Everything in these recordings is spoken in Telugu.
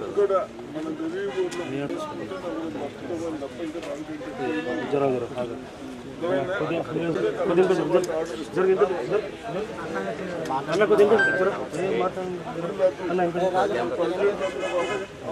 ఇక్కడ మన గరీబ్ తప్ప ఇంకా బాగుంటుంది నువ్వు అటన పోయినా తప్పు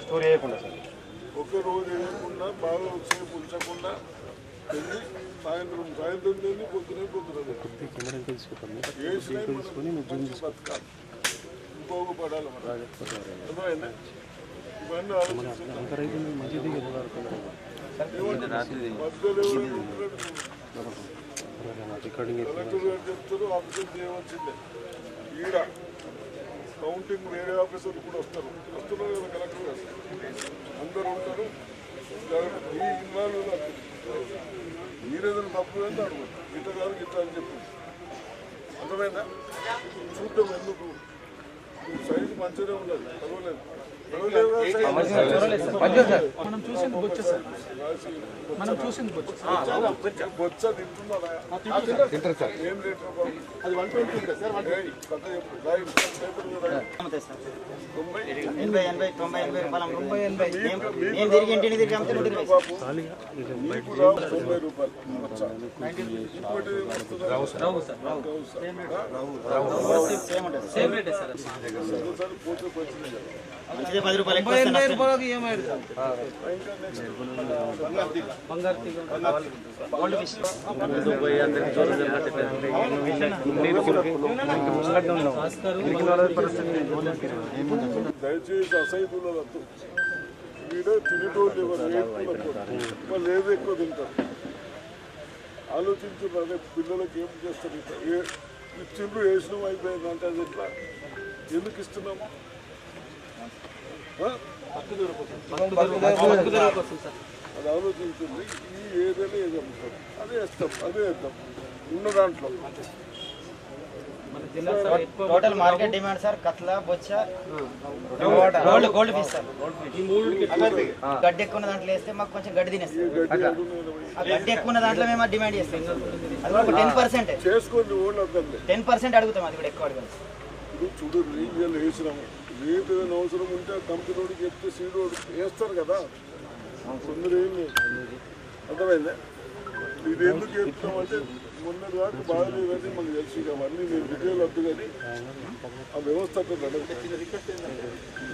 స్టోరీ వేయకుండా సార్. ఒక రోజు వేయకుండా బాగా సేపు ఉంచకుండా వెళ్ళి సాయంత్రం సాయంత్రం తిని పొద్దునే పొద్దున మంచి బతకాలి. మనం. అర్థమైంది? ఇవన్నీ ఆలోచించి రికార్డింగ్ చెప్తారు ఆఫీసర్ చేయవలసిందే ఈడ కౌంటింగ్ వేరే ఆఫీసర్లు కూడా వస్తారు వస్తున్నారు కదా కలెక్టర్ గారు అందరు ఉంటారు మీ ఇన్వాల్వ్ మీరేదైనా తప్పు ఏంటో అడగదు ఇట్లా గారు ఇట్లా అని చెప్పి అర్థమైందా చూద్దాం ఎందుకు సైజు మంచిగా ఉండదు చదవలేదు మనం చూసింది బొచ్చ సార్ రాసి మనం చూసింది బొచ్చ బొచ్చ తింటున్నారా తింటారు సార్ ఏం రేట్ అది వన్ ట్వంటీ సార్ కథ చెప్పు రాయి పేపర్ మీద రాయి. అమ్ముతాయి సార్ తొంభై ఎనభై ఎనభై తొంభై ఎనభై రూపాయలు తొంభై ఎనభై నేను తిరిగి ఇంటిని తిరిగి అమ్మితే నూట ఇరవై బాబు మీకు రావు తొంభై రూపాయలు బొచ్చ. ఇంకోటి ఏమొస్తుందా? రావు సార్. సేమ్ ఉంటుంది సేమ్ రేటే సార్ మంచిదే పది రూపాయలు దయచేసి అసైతుల వీడే తినేటోళ్ళు వాళ్ళు ఏది ఎక్కువ తింటారు ఆలోచించున్నారు పిల్లలకి ఏం చేస్తారు? ఇట్లా ఏ ఇచ్చిండ్రు వేసినాం అయిపోయింది అంటే అది ఎట్లా ఎందుకు ఇస్తున్నాము? అది ఆలోచించింది ఈ ఏది అదే అదే ఉన్న దాంట్లో టోటల్ మార్కెట్ డిమాండ్ సార్ కట్ల బొచ్చ గోల్డ్ గోల్డ్ ఫిష్ సార్ గడ్డి ఎక్కువ దాంట్లో వేస్తే మాకు కొంచెం గడ్డి తినేస్తాం గడ్డి అడుగునేది ఆ గడ్డి ఎక్కువ దాంట్లో మేము డిమాండ్ చేస్తాం. అది కూడా టెన్ పర్సెంట్ టెన్ పర్సెంట్ అడుగుతాం అది కూడా ఎక్కువ అడగాలి చూడు వేసినాము. మీకు ఏదైనా అవసరం ఉంటే ఆ కంపెనీ చెప్తే సీడ్ వేస్తారు కదా. కొందరు ఏం లేదు అర్థమైందా? ఇది ఎందుకు చెప్తామంటే మొన్న దాకా బాగలేదని మనకు తెలుసు అవన్నీ నేను డీటెయిల్ వద్దు కానీ ఆ వ్యవస్థ.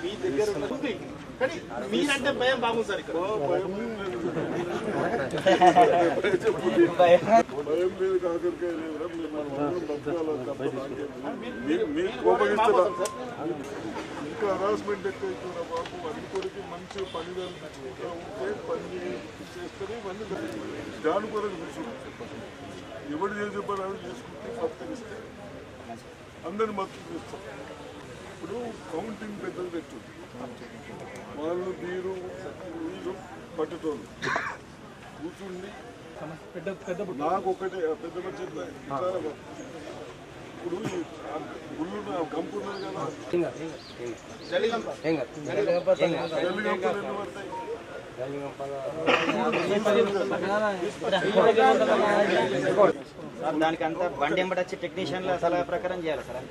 మీ దగ్గర ఉంది కానీ మీరంటే భయం బాగుంది సార్ ఇక్కడ భయం లేదు. కాకరకాయ లేదు మీరు మనం అందరం బతకాలి తప్ప నాకేం లేదు. మీ- మీకు కోపగిస్తారా ఇంకా హరాస్మెంట్ ఎక్కువ బాబు అన్ని కొరికి మంచి పని కల్పించుకుంటా ఉంటే పని చేస్తేనే ఇవన్నీ జరుగుతాయి. దాని కొరకు చూసుకుంటాం ఎవరు చేసే పని అవి చేసుకుంటే సత్కరిస్తే అందరిని మద్దతు చేస్తాం. ఇప్పుడు కౌంటింగ్ పెద్దలు పెట్టు వాళ్ళు మీరు వీళ్ళు పట్టుతోళ్ళు. కూర్చుండి పెద్ద పెద్ద నాకు ఒకటే పెద్ద బడ్జెట్ ఇప్పుడు గుళ్ళు కదా సార్ దానికి అంతా బండి ఎంబడి వచ్చి టెక్నీషియన్ల సలహా ప్రకారం చేయాలి సార్.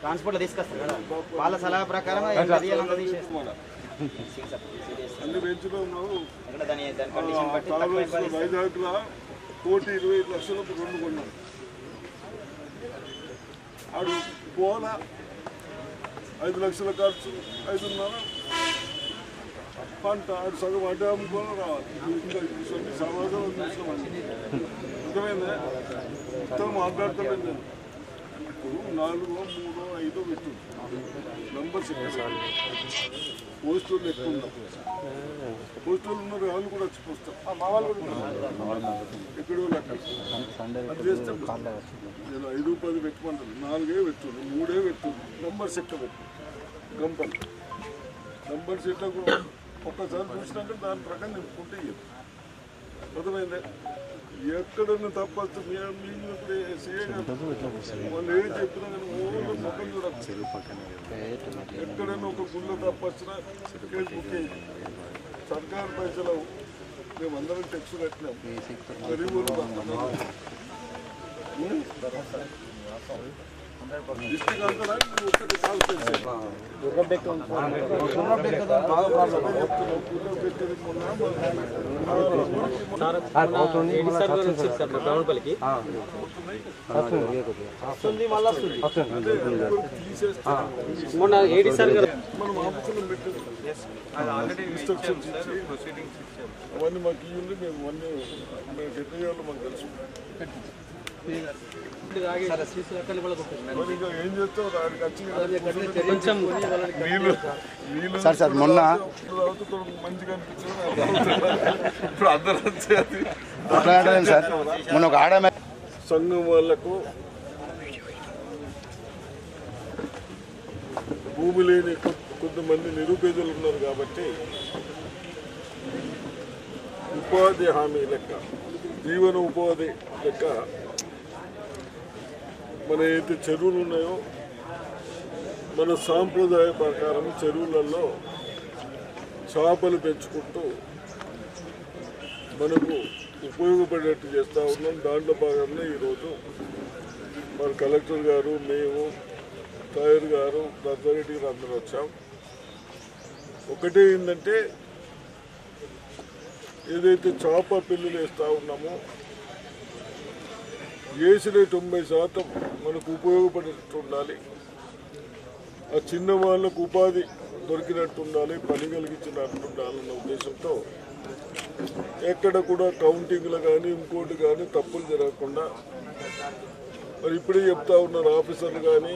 ట్రాన్స్పోర్ట్లో తీసుకొస్తారు కదా. వాళ్ళ సలహా ప్రకారం అన్ని దాని దాని కండిషన్ బట్టి కోటి ఇరవై ఐదు లక్షలకు రెండు కొన్నాం ఆడు పోలా ఐదు లక్షల ఖర్చు ఐదున్నర? పంట ఆడు సగం అడ్డ అమ్ముకొని రావాలి. ఇంకా ఇవన్నీ సమాజంలో చూసినామండి అర్థమైందా? మొత్తం మాట్లాడతాను నేను. ఇప్పుడు నాలుగో మూడో ఐదో పెట్టు. నంబర్స్ పోస్టులు ఎక్కువ పోస్టులు ఉన్నారు వాళ్ళు కూడా వచ్చి పోస్తారు. మా వాళ్ళు కూడా ఎక్కడో లెక్క. అది చేస్తే నేను ఐదు పది పెట్టుకుంటాను నాలుగే పెట్టును మూడే పెట్టును నంబర్స్ ఎక్క పెట్టు. గంపలు. నంబర్స్ ఎట్లా కూడా ఒక్కసారి చూసినాక దాని ప్రకారం నింపుకుంటే అర్థమైందే? ఎక్కడన్నా తప్పచ్చు మీరు ఇప్పుడు వాళ్ళు ఏం చెప్పినా కానీ ఓన్లీ ముఖం చూడచ్చు ఎక్కడైనా ఒక గుళ్ళో తప్పొచ్చినా కేసు బుక్ సర్కారు పైసలు మేము అందరం టెక్స్ కట్టినాం గరీబ్ వాళ్ళు సాల్వ్ చేసేది. గుర్రం పెట్టేది మొన్న ఏడి సార్ గారు మనం ఆఫీసులో పెట్టేది ఇన్స్ట్రక్షన్స్ ఇచ్చి అవన్నీ మాకు ఇవ్వండి మేము అవన్నీ మేము ఎట్లా చేయాలో మాకు తెలుసు సార్, సార్, మొన్న- ఇప్పుడు మంచిగా అనిపించింది ఇప్పుడు సార్. మొన్న ఒక ఆడ సంఘం వాళ్ళకు భూమి లేని కొంతమంది నిరుపేదలు ఉన్నారు కాబట్టి ఉపాధి హామీ లెక్క జీవన ఉపాధి లెక్క మన ఏదైతే చెరువులు ఉన్నాయో మన సాంప్రదాయ ప్రకారం చెరువులలో చేపలు పెంచుకుంటూ మనకు ఉపయోగపడేట్టు చేస్తూ ఉన్నాం. దాంట్లో భాగంగా ఈరోజు మన కలెక్టర్ గారు మేము టైర్ గారు అథారిటీ అందరూ వచ్చాం. ఒకటే ఏంటంటే ఏదైతే చేప పిల్లులు వేస్తూ ఉన్నామో వేసిన తొంభై శాతం మనకు ఉపయోగపడేటట్టు ఉండాలి ఆ చిన్న వాళ్ళకు ఉపాధి దొరికినట్టు ఉండాలి పని కలిగించినట్టుండాలన్న ఉద్దేశంతో ఎక్కడ కూడా కౌంటింగ్లు కానీ ఇంకోటి కానీ తప్పులు జరగకుండా మరి ఇప్పుడే చెప్తా ఉన్నారు ఆఫీసర్లు కానీ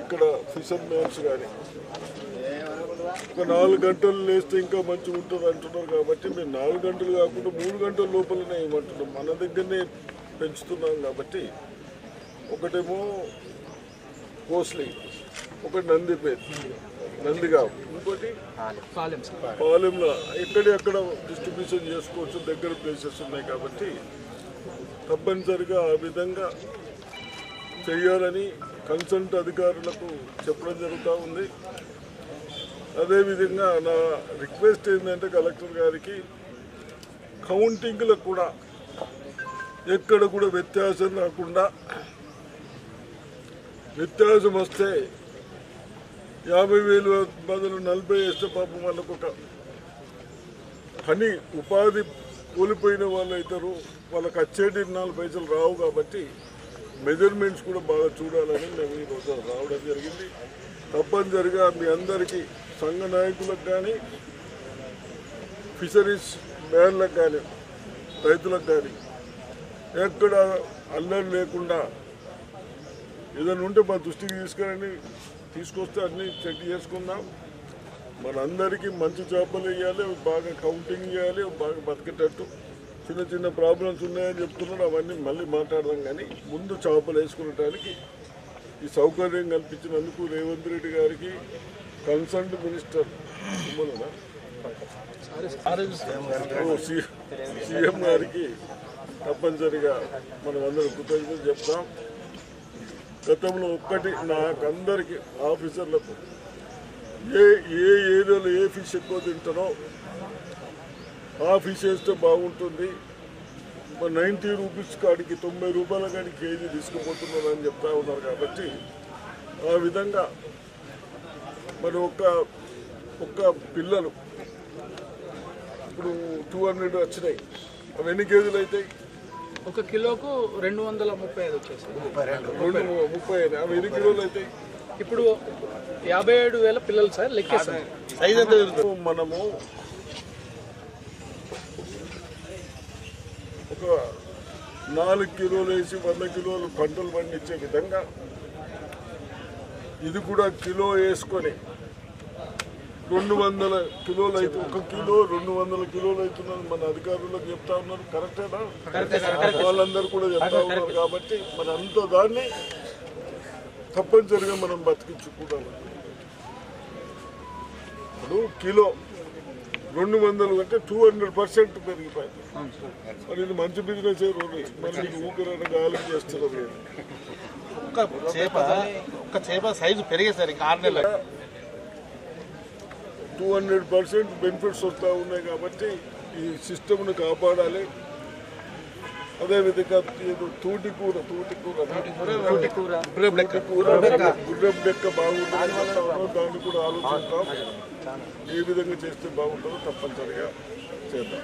ఇక్కడ ఫిషర్ మ్యాన్స్ కానీ ఒక నాలుగు గంటలు లేస్తే ఇంకా మంచిగా ఉంటుంది అంటున్నారు కాబట్టి మేము నాలుగు గంటలు కాకుండా మూడు గంటల లోపలనే ఏమంటున్నాం. మన దగ్గరనే పెంచుతున్నాం కాబట్టి ఒకటేమో కోస్లీ ఒకటి నందిపేట్ నందిగా ఇంకోటి పాలెంలో ఎక్కడెక్కడ డిస్ట్రిబ్యూషన్ చేసుకోవచ్చు దగ్గర ప్లేసెస్ ఉన్నాయి కాబట్టి తప్పనిసరిగా ఆ విధంగా చేయాలని కన్సల్ట్ అధికారులకు చెప్పడం జరుగుతూ ఉంది. అదేవిధంగా నా రిక్వెస్ట్ ఏంటంటే కలెక్టర్ గారికి కౌంటింగ్లకు కూడా ఎక్కడ కూడా వ్యత్యాసం రాకుండా వ్యత్యాసం వస్తే యాభై వేలు బదులు నలభై వేస్తే పాపం వాళ్ళకు ఒక పని ఉపాధి కోల్పోయిన వాళ్ళు అవుతారు. వాళ్ళకి వచ్చేటి నాలుగు పైసలు రావు కాబట్టి మెజర్మెంట్స్ కూడా బాగా చూడాలని మేము ఈరోజు రావడం జరిగింది. తప్పనిసరిగా మీ అందరికీ సంఘ నాయకులకు కానీ ఫిషరీస్ మ్యాన్లకు కానీ రైతులకు కానీ ఎక్కడ అల్లరి లేకుండా ఏదైనా ఉంటే మా దృష్టికి తీసుకురండి. తీసుకొస్తే అన్నీ చెక్ చేసుకుందాం. మనందరికీ మంచి చేపలు వేయాలి బాగా కౌంటింగ్ చేయాలి బాగా బతికేటట్టు చిన్న చిన్న ప్రాబ్లమ్స్ ఉన్నాయని చెప్తున్నాడు. అవన్నీ మళ్ళీ మాట్లాడదాం కానీ ముందు చేపలు వేసుకునడానికి ఈ సౌకర్యం కల్పించినందుకు రేవంత్ రెడ్డి గారికి కన్సర్న్ మినిస్టర్ సీఎం గారికి తప్పనిసరిగా మనం అందరం కృతజ్ఞతలు చెప్తాం. గతంలో ఒక్కటి నాకందరికీ ఆఫీసర్లకు ఏ ఏ ఏరియాలో ఏ ఫిష్ ఎక్కువ తింటానో ఆ ఫిష్ వేస్తే బాగుంటుంది. నైంటీ రూపీస్ కాడికి తొంభై రూపాయల కాడికి కేజీ తీసుకుపోతున్నారు అని చెప్తా ఉన్నారు కాబట్టి ఆ విధంగా మరి ఒక్క ఒక్క పిల్లలు ఇప్పుడు టూ హండ్రెడ్ వచ్చినాయి. అవి ఎన్ని కేజీలు అవుతాయి? ఒక కిలోకు రెండు వందల ముప్పై ఐదు వచ్చేసి రెండు ముప్పై అవి ఎన్ని కిలోలు అవుతాయి ఇప్పుడు యాభై ఏడు వేల పిల్లలు సార్ పెరుగుతుంది? మనము ఒక నాలుగు కిలోలు వేసి వంద కిలోలు పంటలు పండించే విధంగా ఇది కూడా కిలో వేసుకొని రెండు వందల కిలోలు అయితే ఒక కిలో రెండు వందల కిలోలు అవుతున్నది మన అధికారులకు చెప్తా ఉన్నారు. కరెక్టేనా వాళ్ళందరూ కూడా చెప్తా ఉన్నారు కాబట్టి మన అంత దాన్ని తప్పనిసరిగా మనం బతికించుకుంటాం ఇప్పుడు కిలో రెండు వందలు అంటే టూ హండ్రెడ్ పర్సెంట్ పెరిగిపోయింది. మరి ఇది మంచి బిజినెస్ రోజు మరి మీకు ఊపిరి గాలి చేస్తున్నారు. ఒక్క చేప ఒక్క చేప సైజు పెరిగేసరి ఇంకా ఆరు నెలలు. టూ హండ్రెడ్ పర్సెంట్ బెనిఫిట్స్ వస్తూ ఉన్నాయి కాబట్టి ఈ సిస్టమ్ను కాపాడాలి. అదేవిధంగా ఏదో తూటి కూర తూటి కూర తూటి కూర గుర్రపు లెక్క బాగుంటుంది దాన్ని కూడా ఆలోచిస్తాం ఏ విధంగా చేస్తే బాగుంటుందో తప్పనిసరిగా చేద్దాం.